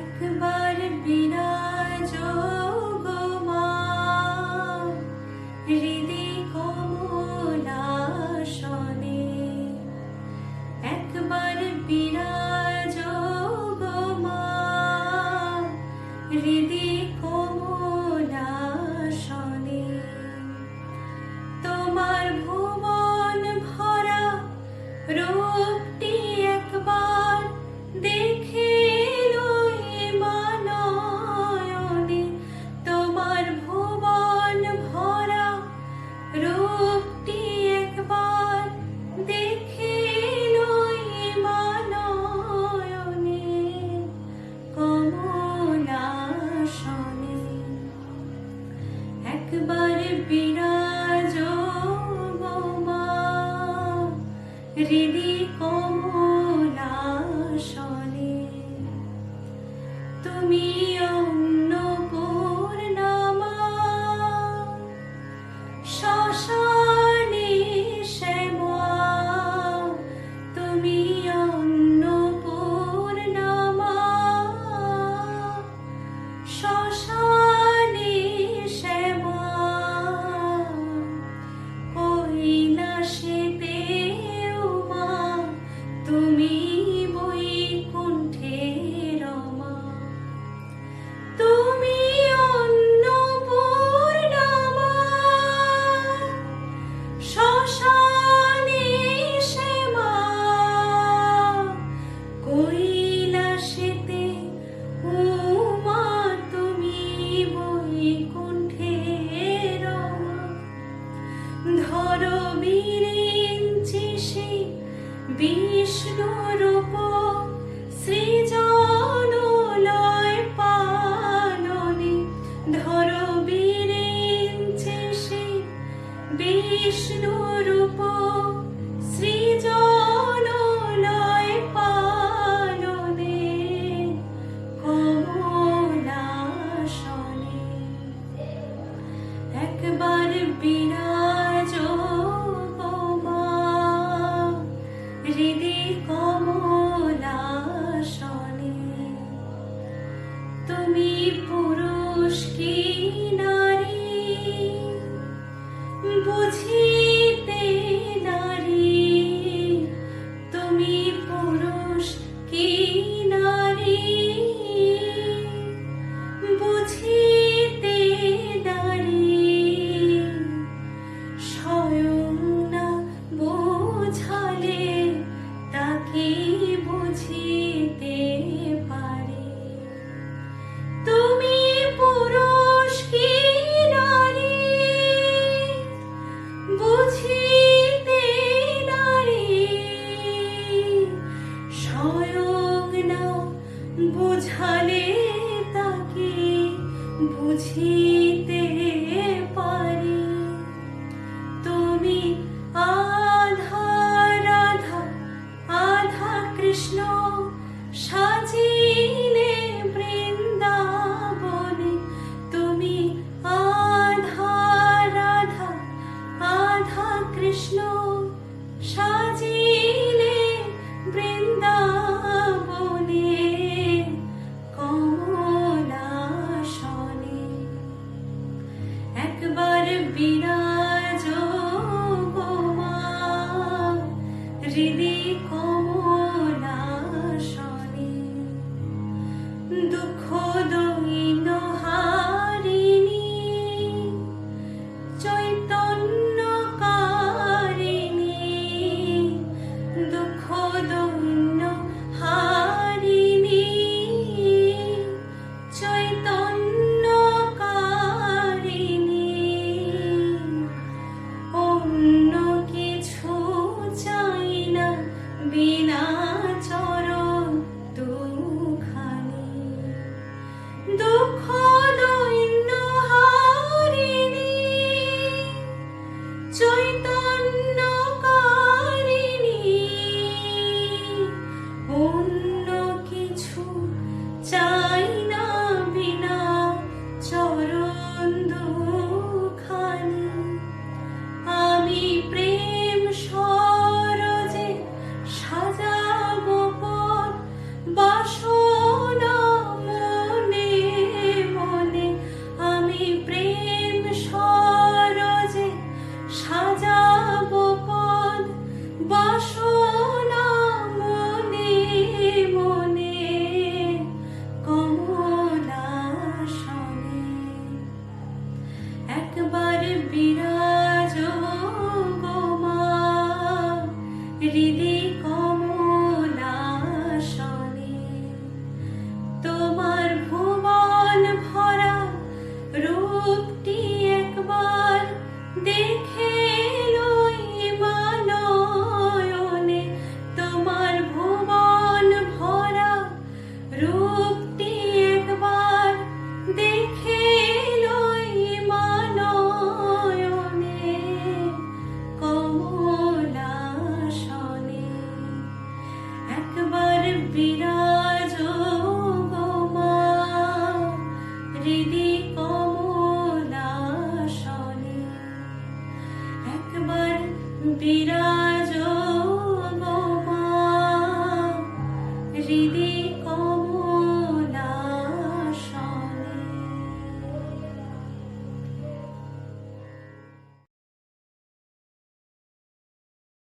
একবার বিদায় যোগ মা হৃদি একবার বিদায় যোগ মা হৃদি কমলাসনে। তোমার ভুবন ভরা রূপটি বিরাজ মা হৃদি কমলাসনে। তুমি অন্নপূর্ণমা। শশানে শ্যামা। তুমি she 不弃 বিরাজ গোমা হৃদি দুঃখ দৈন 追 Hrid हृदय